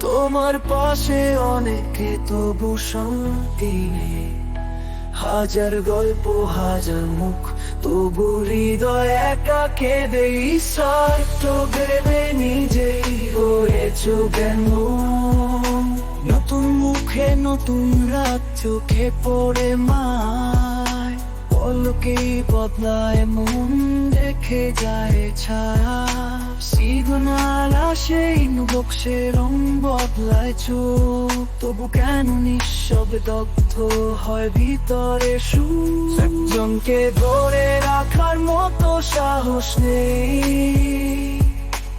তোমার পাশে অনেকে তবু শান্তি নেই। হাজার গল্প, হাজার মুখ, তবু হৃদয় একা কেঁদে সার্থ ভেবে নিজেই হয়েছো কেন? নতুন মুখে নতুন রাত চোখে পড়ে মায় পলকে বদলায় মন দেখে যায় ছায়া। সিগনাল আসে বক্সে রং বদলায় চোখ। তবু কেন নিঃশব্দগ্ধ হয় ভিতরে সুর? একজনকে ধরে রাখার মতো সাহস নেই।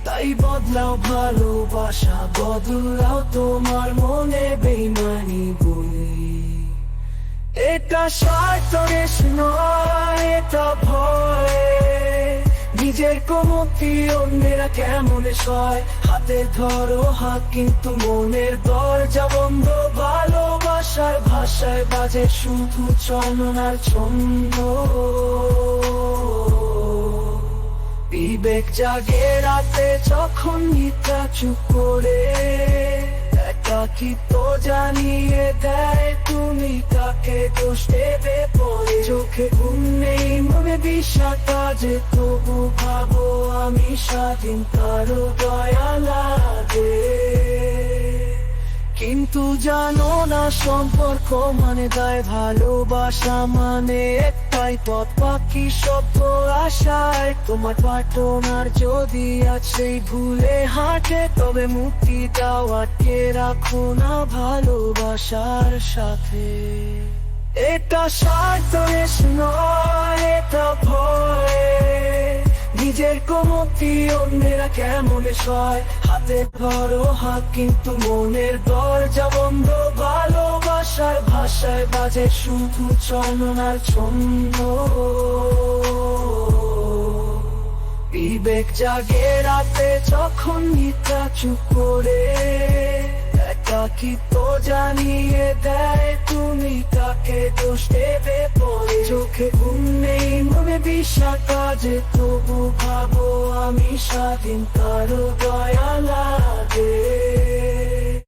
তাই বদলাও ভালোবাসা, বদলাও তোমার মনে বেইমানি বলি। এটা স্বার্থরেশ কমতি অন্যেরা কেমন সয়? হাতে ধরো হাত, কিন্তু মনের দরজা বন্ধ। ভালোবাসার ভাষায় বাজে শুধু চলনার ছন্দ। বিবেক জাগে রাতে যখন মিথ্যা চুপ করে। একাকিত্ব জানিয়ে দেয় তুমি তাকে দোষ দেবে পরে। চোখে ঘুম নেই, মনে বিশ্বাস কাজে তবু ভাবো আমি স্বাধীন, কারও দয়া লাগে। কিন্তু জানো না, সম্পর্ক মানে দায়, ভালোবাসা মানে একটাই পথ। পাখি শব্দ আশায়, তোমার পার্টনার যদি আছে, ভুলে হাঁটে, তবে মুক্তি দাও আটকে রাখো না ভালোবাসার সাথে। এটা স্বার্থ নয়, এটা নিজের কমতি অন্যেরা কেমন সয়? হাতে ধরো হাত, কিন্তু মনের দরজা বন্ধ। ভালোবাসার ভাষায় বাজে শুধু চলনার ছন্দ। বিবেক জাগে রাতে যখন মিথ্যা চুপ করে। একাকিত্ব জানিয়ে দেয়, তুমি তাকে দোষ দেবে পরে চোখে ঘুম নেই, মনে বিশ্বাস কাজে তবু ভাবো আমি স্বাধীন, কারও দয়া লাগে।